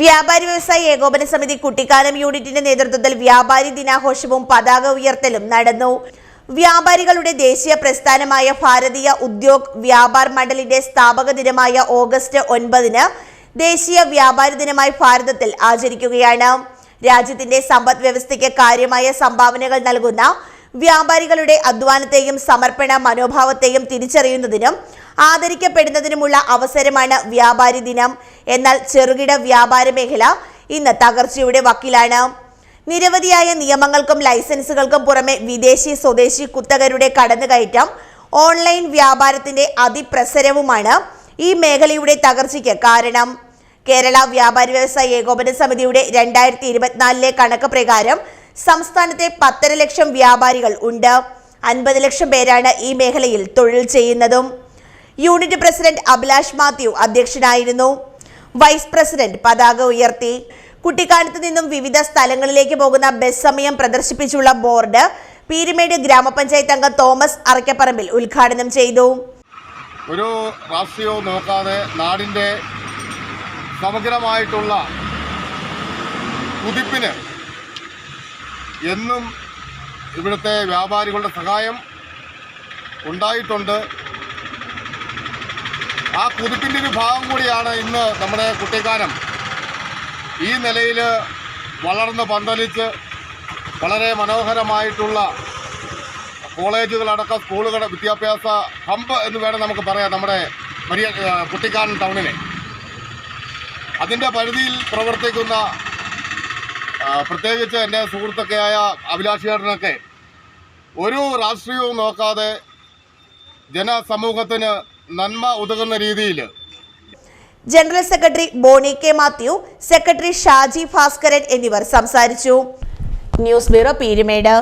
വ്യാപാരി വ്യവസായി ഏകോപന സമിതി കുട്ടിക്കാലം യൂണിറ്റിന്റെ നേതൃത്വത്തിൽ വ്യാപാരി ദിനാഘോഷവും പതാക ഉയർത്തലും നടന്നു. വ്യാപാരികളുടെ ദേശീയ പ്രസ്ഥാനമായ ഭാരതീയ ഉദ്യോഗ് വ്യാപാർ മണ്ഡലിന്റെ സ്ഥാപക ദിനമായ ഓഗസ്റ്റ് ഒൻപതിന് ദേശീയ വ്യാപാരി ദിനമായി ഭാരതത്തിൽ ആചരിക്കുകയാണ്. രാജ്യത്തിന്റെ സമ്പദ് വ്യവസ്ഥയ്ക്ക് കാര്യമായ സംഭാവനകൾ നൽകുന്ന വ്യാപാരികളുടെ അധ്വാനത്തെയും സമർപ്പണ മനോഭാവത്തെയും തിരിച്ചറിയുന്നതിനും ആദരിക്കപ്പെടുന്നതിനുമുള്ള അവസരമാണ് വ്യാപാരി ദിനം. എന്നാൽ ചെറുകിട വ്യാപാര മേഖല ഇന്ന് തകർച്ചയുടെ വക്കിലാണ്. നിരവധിയായ നിയമങ്ങൾക്കും ലൈസൻസുകൾക്കും പുറമെ വിദേശി സ്വദേശി കുത്തകരുടെ കടന്നുകയറ്റം ഓൺലൈൻ വ്യാപാരത്തിന്റെ അതിപ്രസരവുമാണ് ഈ മേഖലയുടെ തകർച്ചയ്ക്ക് കാരണം. കേരള വ്യാപാരി വ്യവസായ ഏകോപന സമിതിയുടെ രണ്ടായിരത്തി ഇരുപത്തിനാലിലെ കണക്ക് പ്രകാരം സംസ്ഥാനത്തെ പത്തര ലക്ഷം വ്യാപാരികൾ ഉണ്ട്. അൻപത് ലക്ഷം പേരാണ് ഈ മേഖലയിൽ തൊഴിൽ ചെയ്യുന്നതും. യൂണിറ്റ് പ്രസിഡന്റ് അഭിലാഷ് മാത്യു അധ്യക്ഷനായിരുന്നു. വൈസ് പ്രസിഡന്റ് പതാക ഉയർത്തി. കുട്ടിക്കാലത്ത് നിന്നും വിവിധ സ്ഥലങ്ങളിലേക്ക് പോകുന്ന ബസ് സമയം പ്രദർശിപ്പിച്ചുള്ള ബോർഡ് പീരുമേട് ഗ്രാമപഞ്ചായത്ത് അംഗം തോമസ് അറക്കപ്പറമ്പിൽ ഉദ്ഘാടനം ചെയ്തു. ഒരു രാഷ്ട്രീയവും നോക്കാതെ നാടിന്റെ സമഗ്രമായിട്ടുള്ള കുതിപ്പിന് എന്നും ഇവിടുത്തെ വ്യാപാരികളുടെ സഹായം ഉണ്ടായിട്ടുണ്ട്. ആ കുതിപ്പിന്റെ ഒരു ഭാഗം കൂടിയാണ് ഇന്ന് നമ്മുടെ കുട്ടിക്കാനം. ഈ നിലയിൽ വളർന്ന് പന്തലിച്ച് വളരെ മനോഹരമായിട്ടുള്ള കോളേജുകളടക്കം സ്കൂളുകളുടെ വിദ്യാഭ്യാസ ഹമ്പ് എന്ന് വേണം നമുക്ക് പറയാം നമ്മുടെ വലിയ കുട്ടിക്കാനം ടൗണിനെ. അതിന്റെ പരിധിയിൽ പ്രവർത്തിക്കുന്ന പ്രത്യേകിച്ച് എന്റെ സുഹൃത്തൊക്കെയായ അഭിലാഷിയേട്ടനൊക്കെ ഒരു രാഷ്ട്രീയവും നോക്കാതെ ജനസമൂഹത്തിന് നന്മ ഉതകുന്ന രീതിയിൽ general secretary Boney K Mathew secretary Shaji Bhaskaran എന്നിവർ സംസാരിച്ചു. News bureau Peermade.